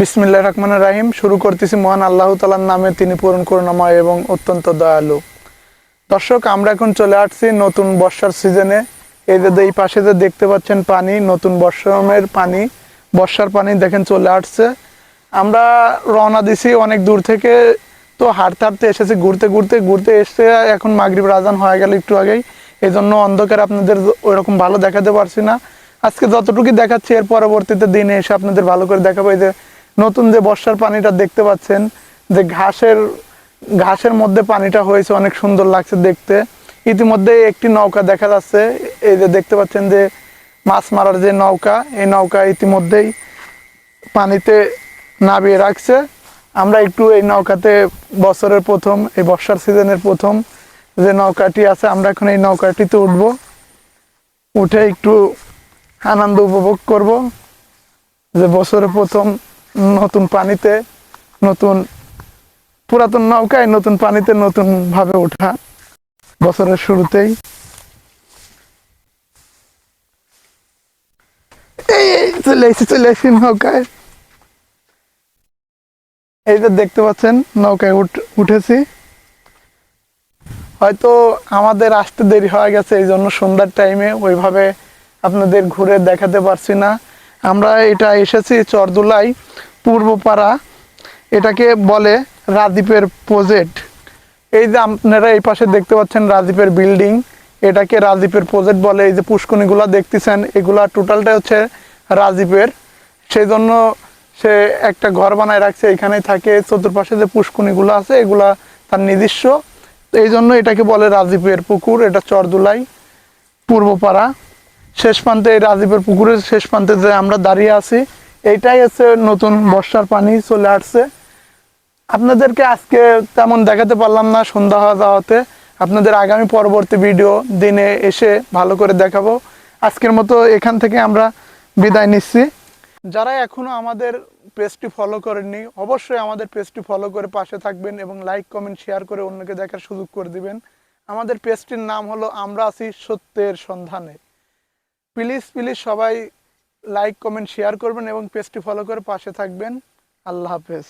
বিসমিল্লাহ রহমান রাহিম। শুরু করতেছি মহান আল্লাহ তালার নামে, তিনি পূরণ করুণাময় এবং অত্যন্ত দয়ালু। দর্শক, আমরা এখন চলে আসছি নতুন বর্ষার সিজনে। এই যে এই পাশে যে দেখতে পাচ্ছেন পানি, নতুন বর্ষমের পানি, বর্ষার পানি দেখেন চলে আসছে। আমরা রওনা দিছি অনেক দূর থেকে, তো হাঁটতে হাঁটতে এসেছি, ঘুরতে ঘুরতে ঘুরতে এসে এখন মাগরিব রাজান হয়ে গেল একটু আগেই। এই জন্য অন্ধকার আপনাদের ওইরকম ভালো দেখাতে পারছি না। আজকে যতটুকু দেখাচ্ছি, এর পরবর্তীতে দিনে এসে আপনাদের ভালো করে দেখাবো। এই যে নতুন যে বর্ষার পানিটা দেখতে পাচ্ছেন, যে ঘাসের ঘাসের মধ্যে পানিটা হয়েছে, অনেক সুন্দর লাগছে দেখতে। ইতিমধ্যে একটি নৌকা দেখা যাচ্ছে, এই যে দেখতে পাচ্ছেন যে মাছ মারার যে নৌকা, এই নৌকা ইতিমধ্যেই পানিতে নামিয়ে রাখছে। আমরা একটু এই নৌকাতে বছরের প্রথম, এই বর্ষার সিজনের প্রথম যে নৌকাটি আছে, আমরা এখন এই নৌকাটিতে উঠবো। উঠে একটু আনন্দ উপভোগ করব, যে বছরের প্রথম নতুন পানিতে, নতুন পুরাতন নৌকায় নতুন পানিতে নতুন ভাবে ওঠা। বছরের শুরুতেই চলে এসেছি চলে এসেছি নৌকায়। এই যে দেখতে পাচ্ছেন, নৌকায় উঠ- উঠেছি। হয়তো আমাদের আসতে দেরি হয়ে গেছে, এই জন্য সন্ধ্যার টাইমে ওইভাবে আপনাদের ঘুরে দেখাতে পারছি না। আমরা এটা এসেছি চরদুলাই পূর্বপাড়া, এটাকে বলে রাজীবের প্রজেক্ট এই যে আপনারা এই পাশে দেখতে পাচ্ছেন রাজীবের বিল্ডিং এটাকে রাজীবের প্রজেক্ট বলে। এই যে পুষ্কনিগুলা দেখতেছেন, এগুলা টোটালটা হচ্ছে রাজীবের। সেই জন্য সে একটা ঘর বানায় রাখছে, এখানেই থাকে। চতুর্পাশে যে পুষ্কনিগুলো আছে, এগুলা তার নিজস্ব। এই জন্য এটাকে বলে রাজীবের পুকুর। এটা চরদুলাই, পূর্বপাড়া। শেষ প্রান্তে এই রাজীবের পুকুরের শেষ প্রান্তে যে আমরা দাঁড়িয়ে আছি এইটাই হচ্ছে নতুন বর্ষার পানি চলে আসছে। আপনাদেরকে আজকে তেমন দেখাতে পারলাম না সন্ধ্যা হওয়া যাওয়াতে। আপনাদের আগামী পরবর্তী ভিডিও দিনে এসে ভালো করে দেখাবো। আজকের মতো এখান থেকে আমরা বিদায় নিচ্ছি। যারা এখনও আমাদের পেজটি ফলো করেননি, অবশ্যই আমাদের পেজটি ফলো করে পাশে থাকবেন এবং লাইক, কমেন্ট, শেয়ার করে অন্যকে দেখার সুযোগ করে দিবেন। আমাদের পেজটির নাম হলো আমরা আছি সত্যের সন্ধানে। প্লিজ প্লিজ সবাই লাইক কমেন্ট শেয়ার করবেন এবং পেজটি ফলো করে পাশে থাকবেন। আল্লাহ হাফেজ।